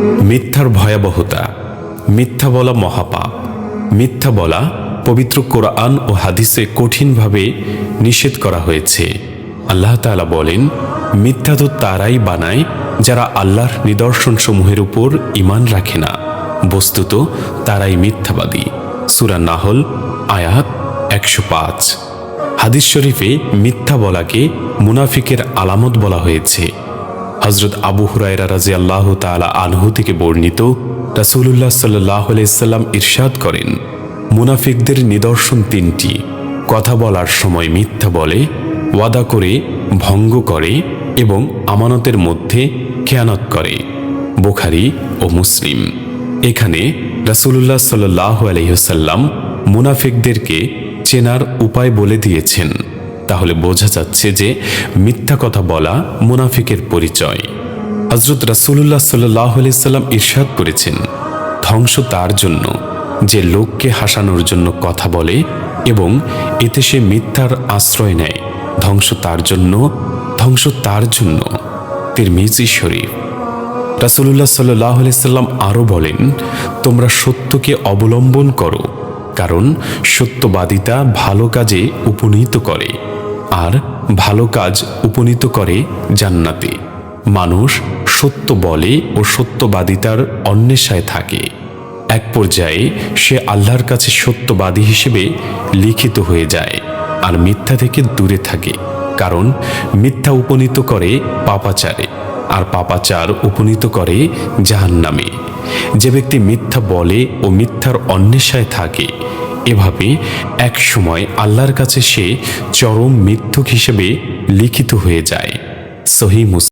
মিথ্যার ভয়াবহতা, মিথ্যা বলা মহাপাপ, মিথ্যা বলা পবিত্র কোরআন ও হাদিসে কঠিনভাবে নিষেধ করা হয়েছে। আল্লাহ তাআলা বলেন, মিথ্যা তো তারাই বানায় যারা আল্লাহর নিদর্শনসমূহের উপর ঈমান রাখে না। বস্তুত তারাই মিথ্যাবাদী। সুরা নাহল, আয়াত একশো পাঁচ। হাদিস শরীফে মিথ্যা বলাকে মুনাফিকের আলামত বলা হয়েছে। হজরত আবু হুরায়রা রাজি আল্লাহ তালা আনহু থেকে বর্ণিত রাসুল্লাহ সাল্লাহ আলাইসাল্লাম ইরশাদ করেন, মুনাফিকদের নিদর্শন তিনটি, কথা বলার সময় মিথ্যা বলে, ওয়াদা করে, ভঙ্গ করে এবং আমানতের মধ্যে খেয়ানত করে, বোখারি ও মুসলিম। এখানে রাসুল্লাহ সাল্লাহ আলহিহসাল্লাম মুনাফিকদেরকে চেনার উপায় বলে দিয়েছেন। তাহলে বোঝা যাচ্ছে যে মিথ্যা কথা বলা মুনাফিকের পরিচয়। হজরত রাসুল্লাহ সাল্লাহ সাল্লাম ইরশাদ করেছেন, ধ্বংস তার জন্য, যে লোককে হাসানোর জন্য কথা বলে এবং এতে সে মিথ্যার আশ্রয় নেয়, ধ্বংস তার জন্য, ধ্বংস তার জন্য। তিরমিজি শরীফ। রাসুল্লাহ সাল্লাহ সাল্লাম আরও বলেন, তোমরা সত্যকে অবলম্বন করো, কারণ সত্যবাদিতা ভালো কাজে উপনীত করে। আর ভালো কাজ উপনীত করে জান্নাতে। মানুষ সত্য বলে ও সত্যবাদিতার অন্বেষায় থাকে। এক পর্যায়ে সে আল্লাহর কাছে সত্যবাদী হিসেবে লিখিত হয়ে যায় আর মিথ্যা থেকে দূরে থাকে, কারণ মিথ্যা উপনীত করে পাপাচারে আর পাপাচার উপনীত করে জাহান্নামে। যে ব্যক্তি মিথ্যা বলে ও মিথ্যার অন্বেষায় থাকে এভাবে এক সময় আল্লাহর কাছে সে চরম মৃত্যুক হিসেবে লিখিত হয়ে যায়। সহি